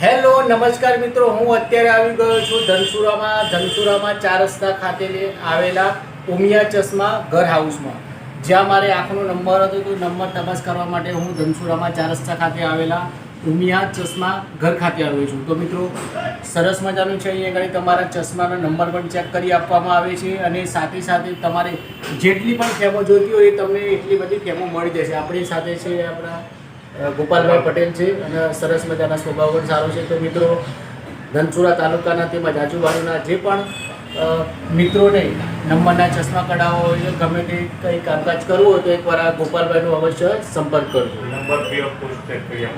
Hello, નમસ્કાર મિત્રો. હું અત્યારે આવી ગયો છું ધનસુરામાં. ધનસુરામાં ચાર રસ્તા ખાતે આવેલા ઉમિયા ચશ્મા ઘર હાઉસમાં. જ્યાં મારે આંખનો નંબર હતો તો નંબર તપાસ કરવા માટે હું ધનસુરામાં ચાર રસ્તા ખાતે આવેલા ઉમિયા ચશ્મા ઘર ખાતે આવ્યો છું. તો મિત્રો, સરસ મજાનું છે અહીંયા આગળ તમારા ચશ્માનો નંબર પણ ચેક કરી આપવામાં આવે છે અને સાથે સાથે તમારે જેટલી પણ ફેમો જોઈતી હોય એ તમને એટલી બધી ફેમો મળી જશે. આપણી સાથે છે આપણા ગોપાલભાઈ પટેલ છે અને સરસ મજાના સ્વભાવ પણ સારો છે. તો મિત્રો ધનસુરા તાલુકાના તેમજ આજુબાજુના જે પણ મિત્રોને નંબરના ચશ્મા કઢાવવા હોય ગમે તે કંઈ કામકાજ કરવું હોય તો એકવાર આ ગોપાલભાઈનો અવશ્ય સંપર્ક કરજો. નંબર.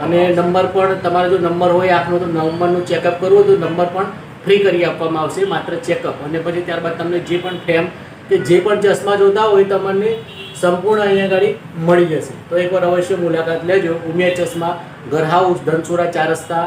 અને નંબર પણ તમારે જો નંબર હોય આપનો તો નંબરનું ચેકઅપ કરવું તો નંબર પણ ફ્રી કરી આપવામાં આવશે માત્ર ચેકઅપ અને પછી ત્યારબાદ તમને જે પણ ફેમ કે જે પણ ચશ્મા જોતા હોય તમને સંપૂર્ણ અહીંયા આગળ મળી જશે. તો એકવાર અવશ્ય મુલાકાત લેજો. ઉમિયા ચશ્મા ઘર હાઉસ ધનસુરા, ચાર રસ્તા